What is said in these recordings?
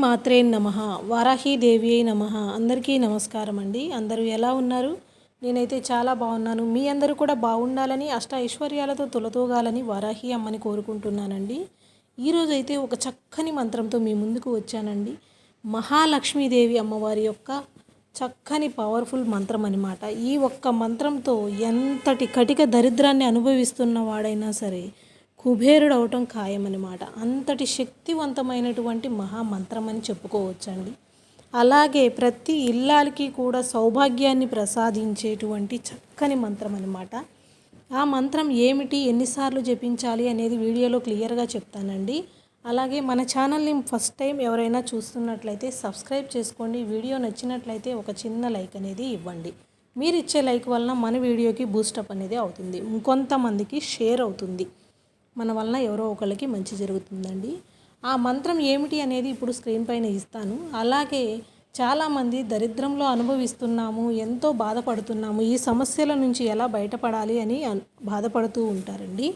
మాత్రే నమ వారాహీదేవి అయి నమ. అందరికీ నమస్కారం అండి. అందరూ ఎలా ఉన్నారు? నేనైతే చాలా బాగున్నాను. మీ అందరూ కూడా బాగుండాలని అష్ట ఐశ్వర్యాలతో తొలతూగాలని వారాహి అమ్మని కోరుకుంటున్నానండి. ఈరోజు అయితే ఒక చక్కని మంత్రంతో మీ ముందుకు వచ్చానండి. మహాలక్ష్మీదేవి అమ్మవారి యొక్క చక్కని పవర్ఫుల్ మంత్రం అనమాట ఈ ఒక్క మంత్రంతో ఎంతటి కటిక దరిద్రాన్ని అనుభవిస్తున్న వాడైనా సరే కుబేరుడు అవటం ఖాయమన్నమాట. అంతటి శక్తివంతమైనటువంటి మహామంత్రం అని చెప్పుకోవచ్చండి. అలాగే ప్రతి ఇల్లాలకి కూడా సౌభాగ్యాన్ని ప్రసాదించేటువంటి చక్కని మంత్రం అనమాట ఆ మంత్రం ఏమిటి ఎన్నిసార్లు జపించాలి అనేది వీడియోలో క్లియర్గా చెప్తానండి. అలాగే మన ఛానల్ని ఫస్ట్ టైం ఎవరైనా చూస్తున్నట్లయితే సబ్స్క్రైబ్ చేసుకోండి. వీడియో నచ్చినట్లయితే ఒక చిన్న లైక్ అనేది ఇవ్వండి. మీరు ఇచ్చే లైక్ వలన మన వీడియోకి బూస్టప్ అనేది అవుతుంది. ఇంకొంతమందికి షేర్ అవుతుంది. మన వలన ఎవరో ఒకళ్ళకి మంచి జరుగుతుందండి. ఆ మంత్రం ఏమిటి అనేది ఇప్పుడు స్క్రీన్ పైన ఇస్తాను. అలాగే చాలామంది దరిద్రంలో అనుభవిస్తున్నాము ఎంతో బాధపడుతున్నాము ఈ సమస్యల నుంచి ఎలా బయటపడాలి అని బాధపడుతూ ఉంటారండి.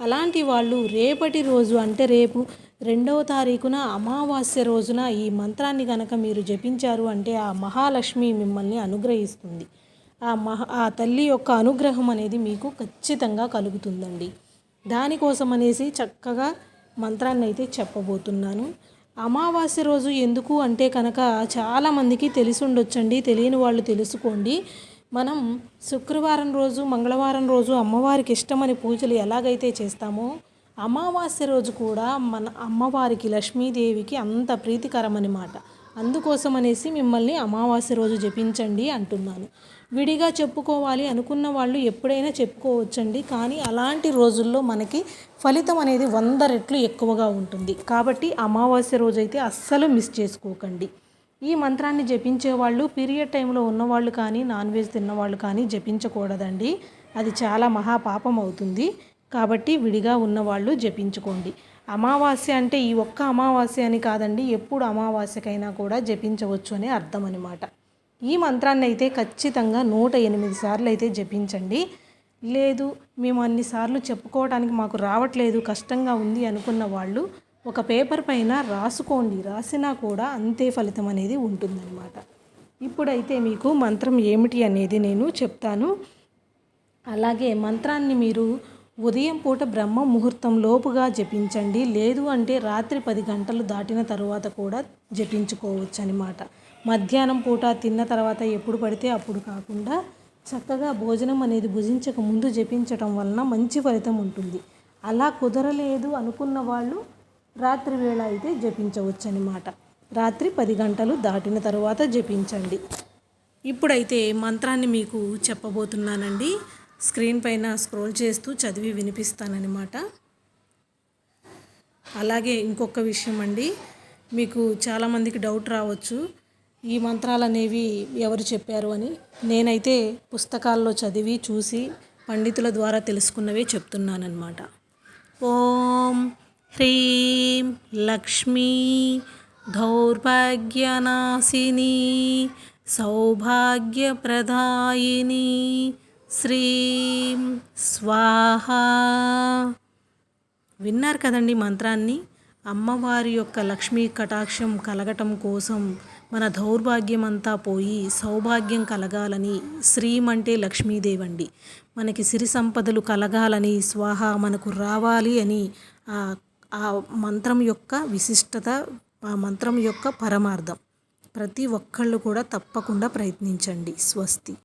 అలాంటి వాళ్ళు రేపటి రోజు అంటే రేపు రెండవ తారీఖున అమావాస్య రోజున ఈ మంత్రాన్ని కనుక మీరు జపించారు అంటే ఆ మహాలక్ష్మి మిమ్మల్ని అనుగ్రహిస్తుంది. ఆ మహా ఆ తల్లి యొక్క అనుగ్రహం అనేది మీకు ఖచ్చితంగా కలుగుతుందండి. దానికోసం అనేసి చక్కగా మంత్రాన్ని అయితే చెప్పబోతున్నాను. అమావాస్య రోజు ఎందుకు అంటే కనుక చాలామందికి తెలిసి ఉండొచ్చండి తెలియని వాళ్ళు తెలుసుకోండి. మనం శుక్రవారం రోజు మంగళవారం రోజు అమ్మవారికి ఇష్టమని పూజలు ఎలాగైతే చేస్తామో అమావాస్య రోజు కూడా మన అమ్మవారికి లక్ష్మీదేవికి అంత ప్రీతికరమన్నమాట అందుకోసం అనేసి మిమ్మల్ని అమావాస్య రోజు జపించండి అంటున్నాను. విడిగా చెప్పుకోవాలి అనుకున్న వాళ్ళు ఎప్పుడైనా చెప్పుకోవచ్చండి. కానీ అలాంటి రోజుల్లో మనకి ఫలితం అనేది వంద రెట్లు ఎక్కువగా ఉంటుంది. కాబట్టి అమావాస్య రోజైతే అస్సలు మిస్ చేసుకోకండి. ఈ మంత్రాన్ని జపించే వాళ్ళు పీరియడ్ టైంలో ఉన్నవాళ్ళు కానీ నాన్ వెజ్ తిన్నవాళ్ళు కానీ జపించకూడదండి. అది చాలా మహాపాపం అవుతుంది. కాబట్టి విడిగా ఉన్నవాళ్ళు జపించుకోండి. అమావాస్య అంటే ఈ ఒక్క అమావాస్య అని కాదండి ఎప్పుడు అమావాస్యకైనా కూడా జపించవచ్చు అనే అర్థం అనమాట ఈ మంత్రాన్ని అయితే ఖచ్చితంగా నూట ఎనిమిది సార్లు అయితే జపించండి. లేదు మేము అన్నిసార్లు చెప్పుకోవడానికి మాకు రావట్లేదు కష్టంగా ఉంది అనుకున్న వాళ్ళు ఒక పేపర్ పైన రాసుకోండి రాసినా కూడా అంతే ఫలితం అనేది ఉంటుందన్నమాట. ఇప్పుడైతే మీకు మంత్రం ఏమిటి అనేది నేను చెప్తాను. అలాగే మంత్రాన్ని మీరు ఉదయం పూట బ్రహ్మ ముహూర్తం లోపుగా జపించండి. లేదు అంటే రాత్రి పది గంటలు దాటిన తర్వాత కూడా జపించుకోవచ్చు అనమాట మధ్యాహ్నం పూట తిన్న తర్వాత ఎప్పుడు పడితే అప్పుడు కాకుండా చక్కగా భోజనం అనేది భుజించక ముందు జపించటం వలన మంచి ఫలితం ఉంటుంది. అలా కుదరలేదు అనుకున్న వాళ్ళు రాత్రి వేళ అయితే జపించవచ్చు అనమాట రాత్రి పది గంటలు దాటిన తర్వాత జపించండి. ఇప్పుడైతే మంత్రాన్ని మీకు చెప్పబోతున్నానండి. స్క్రీన్ పైన స్క్రోల్ చేస్తూ చదివి వినిపిస్తానన్నమాట. అలాగే ఇంకొక విషయం అండి మీకు చాలామందికి డౌట్ రావచ్చు ఈ మంత్రాలు అనేవి ఎవరు చెప్పారు అని. నేనైతే పుస్తకాల్లో చదివి చూసి పండితుల ద్వారా తెలుసుకున్నవే చెప్తున్నానన్నమాట. ఓం హ్రీం లక్ష్మీ దౌర్భాగ్యనాశిని సౌభాగ్యప్రదాయిని శ్రీం స్వాహ. విన్నారు కదండి మంత్రాన్ని? అమ్మవారి యొక్క లక్ష్మీ కటాక్షం కలగటం కోసం మన దౌర్భాగ్యం అంతా పోయి సౌభాగ్యం కలగాలని శ్రీం అంటే లక్ష్మీదేవండి. మనకి సిరి సంపదలు కలగాలని స్వాహ మనకు రావాలి అని ఆ ఆ మంత్రం యొక్క విశిష్టత ఆ మంత్రం యొక్క పరమార్థం. ప్రతి ఒక్కళ్ళు కూడా తప్పకుండా ప్రయత్నించండి. స్వస్తి.